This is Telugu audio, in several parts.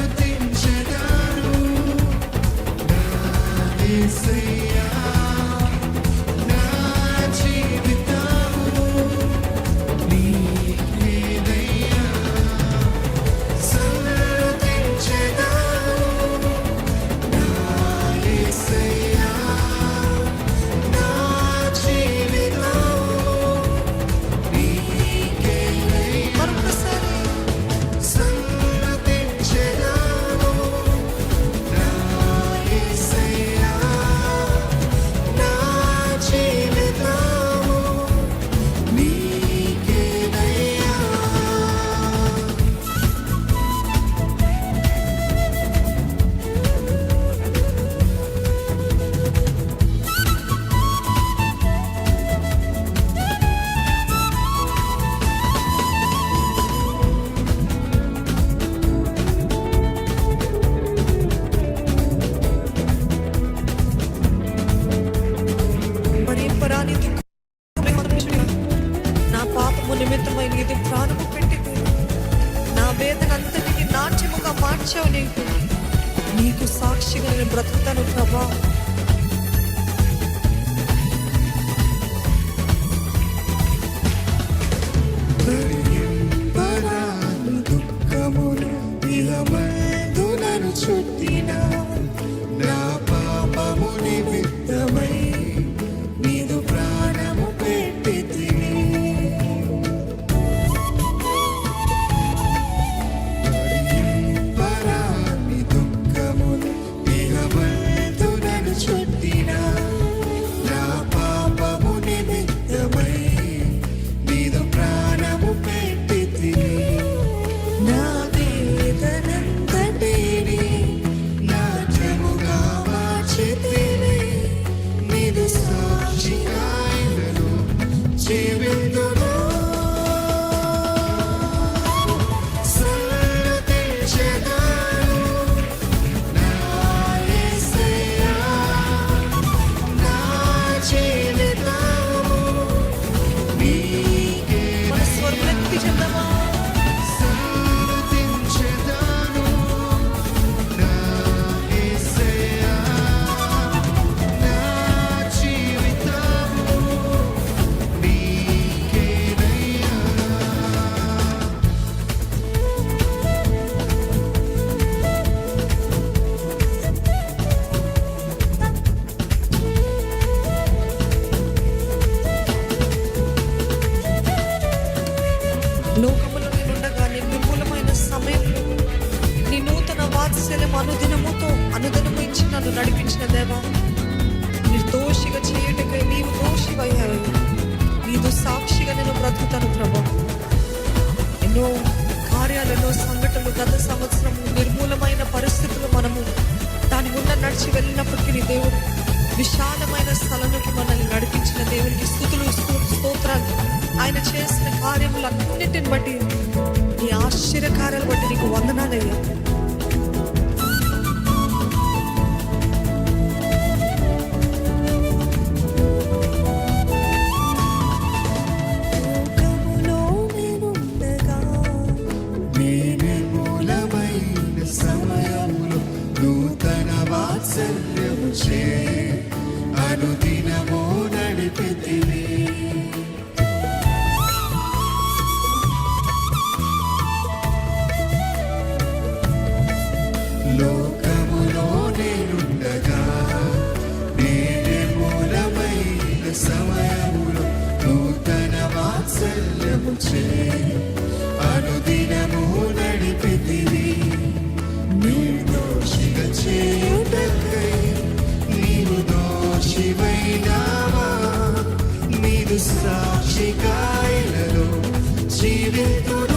everything మార్చావు నీకు నీకు సాక్షిగా నేను బ్రతుకుతాను ప్రభా. అనుదినముతో ఇచ్చి నన్ను నడిపించిన దేవా నిర్దోషిగా చేయుటకై నీవు దోషివయ్యావు. నీదు సాక్షిగా నేను బ్రతుకుతాను ప్రభా. ఎన్నో కార్యాలలో సంఘటనలు గత సంవత్సరం నిర్మూలమైన పరిస్థితులు మనము దాని గుండా నడిచి వెళ్ళినప్పటికీ నీ దేవుడు విశాలమైన స్థలంలోకి మనల్ని నడిపించిన దేవునికి స్థుతులు స్తోత్రాలు. ఆయన చేసిన కార్యములన్నిటిని బట్టి నీ ఆశ్చర్యకార్యాలు బట్టి నీకు వందనాలయ్యా నేనే మూలమైన సమయములో నూతన వాత్సల్యము చే అనుదినము నడిపితివి. లోకములో నేనుండగా నేనే మూలమైన సమయములో నూతన వాత్సల్యము చే నీదు సాక్షికాయలలో జీవితుడు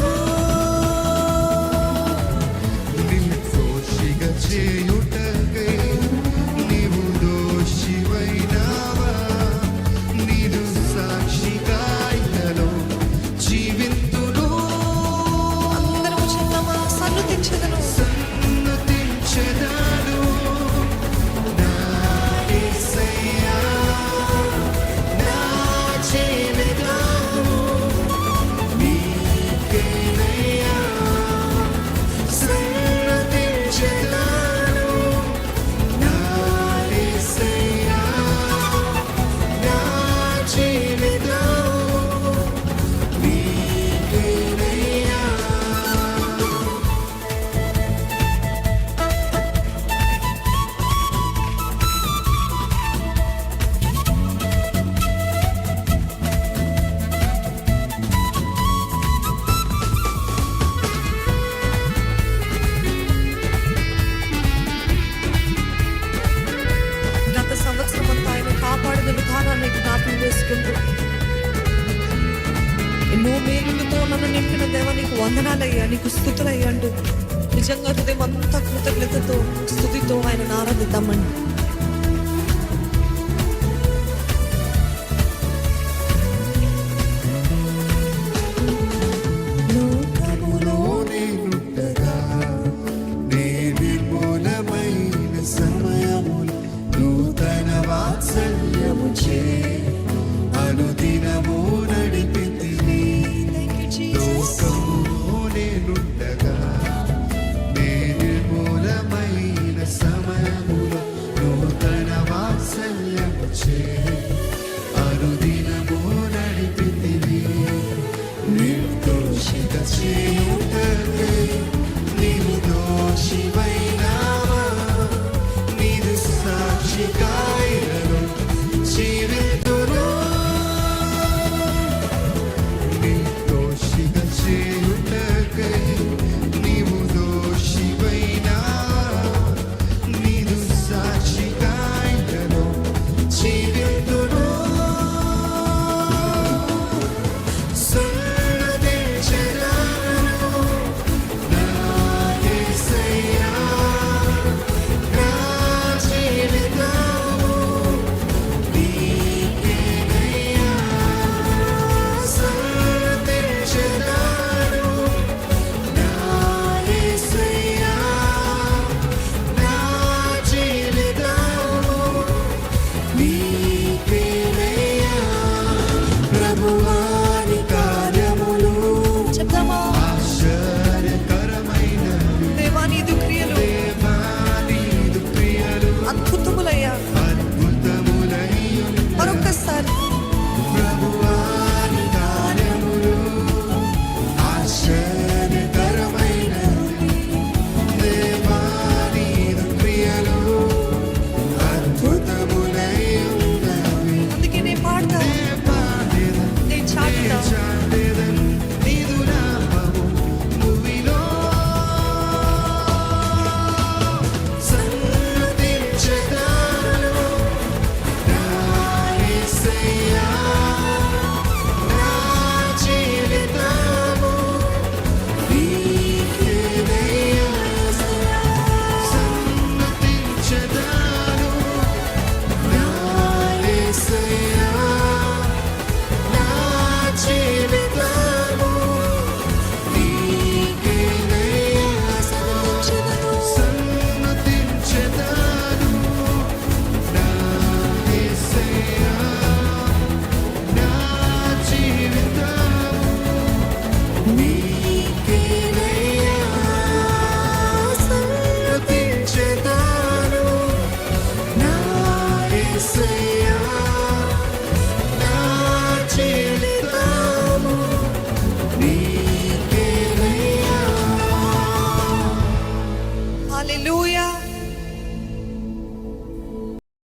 కృతజ్ఞతలయ్యండి. నిజంగా హృదయం అంతా కృతజ్ఞతతో స్థుతితో ఆయన ఆరాధిద్దామండి సమయములు నూతన వాత్సల్యము చే